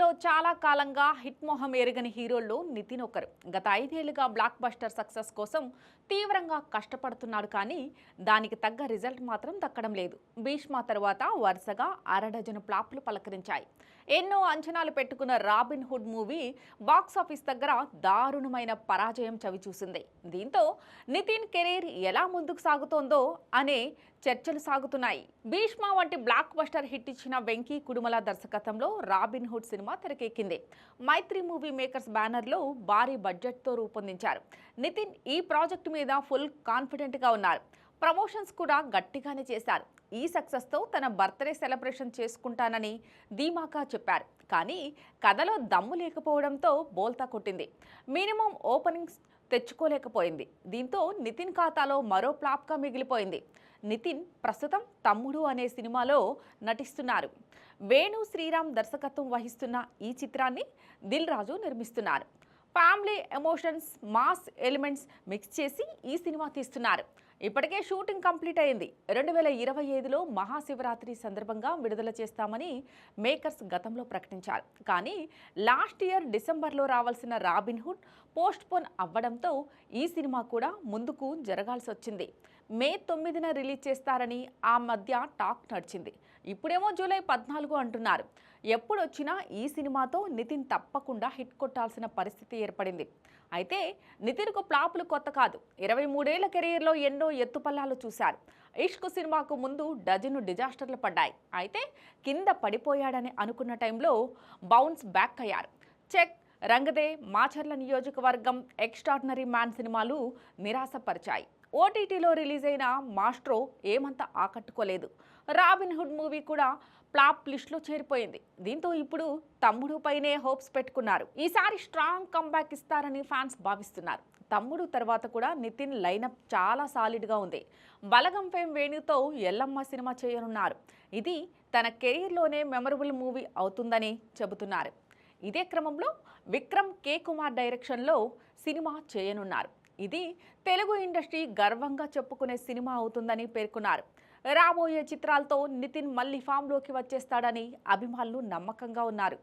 టాలీవుడ్లో చాలా కాలంగా హిట్ మొహం ఎరగని హీరోల్లో నితిన్ ఒకరు. గత ఐదేళ్ళుగా బ్లాక్ బస్టర్ సక్సెస్ కోసం తీవ్రంగా కష్టపడుతున్నాడు కానీ దానికి తగ్గ రిజల్ట్ మాత్రం దక్కడం లేదు. భీష్మ తర్వాత వరుసగా అరడజను ప్లాప్లు పలకరించాయి. ఎన్నో అంచనాలు పెట్టుకున్న రాబిన్ హుడ్ మూవీ బాక్సాఫీస్ దగ్గర దారుణమైన పరాజయం చవిచూసింది. దీంతో నితిన్ కెరీర్ ఎలా ముందుకు సాగుతోందో అనే చర్చలు సాగుతున్నాయి. భీష్మ వంటి బ్లాక్ బస్టర్ హిట్ ఇచ్చిన వెంకీ కుడుమల దర్శకత్వంలో రాబిన్ హుడ్ సినిమా తెరకెక్కింది. మైత్రి మూవీ మేకర్స్ బ్యానర్లో భారీ బడ్జెట్తో రూపొందించారు. నితిన్ ఈ ప్రాజెక్టు మీద ఫుల్ కాన్ఫిడెంట్గా ఉన్నారు. ప్రమోషన్స్ కూడా గట్టిగానే చేశారు. ఈ సక్సెస్తో తన బర్త్డే సెలబ్రేషన్ చేసుకుంటానని ధీమాకా చెప్పారు. కానీ కథలో దమ్ము లేకపోవడంతో బోల్తా కొట్టింది. మినిమం ఓపెనింగ్స్ తెచ్చుకోలేకపోయింది. దీంతో నితిన్ ఖాతాలో మరో ప్లాప్గా మిగిలిపోయింది. నితిన్ ప్రస్తుతం తమ్ముడు అనే సినిమాలో నటిస్తున్నారు. వేణు శ్రీరామ్ దర్శకత్వం వహిస్తున్న ఈ చిత్రాన్ని దిల్ రాజు నిర్మిస్తున్నారు. Family emotions mass elements mix చేసి ఈ సినిమా తీస్తున్నారు. ఇప్పటికే షూటింగ్ కంప్లీట్ అయింది. రెండు వేల ఇరవై ఐదులో మహాశివరాత్రి సందర్భంగా విడుదల చేస్తామని మేకర్స్ గతంలో ప్రకటించారు. కానీ లాస్ట్ ఇయర్ డిసెంబర్లో రావాల్సిన రాబిన్ హుడ్ పోస్ట్ పోన్ అవ్వడంతో ఈ సినిమా కూడా ముందుకు జరగాల్సి వచ్చింది మే తొమ్మిదిన రిలీజ్ చేస్తారని ఆ మధ్య టాక్ నడిచింది. ఇప్పుడేమో జూలై పద్నాలుగు అంటున్నారు. ఎప్పుడొచ్చినా ఈ సినిమాతో నితిన్ తప్పకుండా హిట్ కొట్టాల్సిన పరిస్థితి ఏర్పడింది. అయితే నితిన్కు ప్లాపులు కొత్త కాదు. ఇరవై మూడేళ్ళ కెరీర్లో ఎన్నో ఎత్తుపల్లాలు చూశారు. ఇష్క్ సినిమాకు ముందు డజను డిజాస్టర్లు పడ్డాయి. అయితే కింద పడిపోయాడని అనుకున్న టైంలో బౌన్స్ బ్యాక్ అయ్యారు. Check Rang De Macherla Niyojakavargam extraordinary man సినిమాలు నిరాశపరిచాయి. ఓటీటీలో రిలీజ్ అయిన మాస్ట్రో ఏమంత ఆకట్టుకోలేదు. రాబిన్ హుడ్ మూవీ కూడా ప్లాప్ లిస్ట్లో చేరిపోయింది. దీంతో ఇప్పుడు తమ్ముడు పైనే హోప్స్ పెట్టుకున్నారు. ఈసారి స్ట్రాంగ్ కంబ్యాక్ ఇస్తారని ఫ్యాన్స్ భావిస్తున్నారు. తమ్ముడు తర్వాత కూడా నితిన్ లైనప్ చాలా సాలిడ్గా ఉంది. బలగం ఫేమ్ వేణుతో ఎల్లమ్మ సినిమా చేయనున్నారు. ఇది తన కెరీర్లోనే మెమరబుల్ మూవీ అవుతుందని చెబుతున్నారు. ఇదే క్రమంలో విక్రమ్ కే కుమార్ డైరెక్షన్లో సినిమా చేయనున్నారు. ఇది తెలుగు ఇండస్ట్రీ గర్వంగా చెప్పుకునే సినిమా అవుతుందని పేర్కొన్నారు. రాబోయే చిత్రాలతో నితిన్ మళ్ళీ ఫామ్లోకి వచ్చేస్తాడని అభిమానులు నమ్మకంగా ఉన్నారు.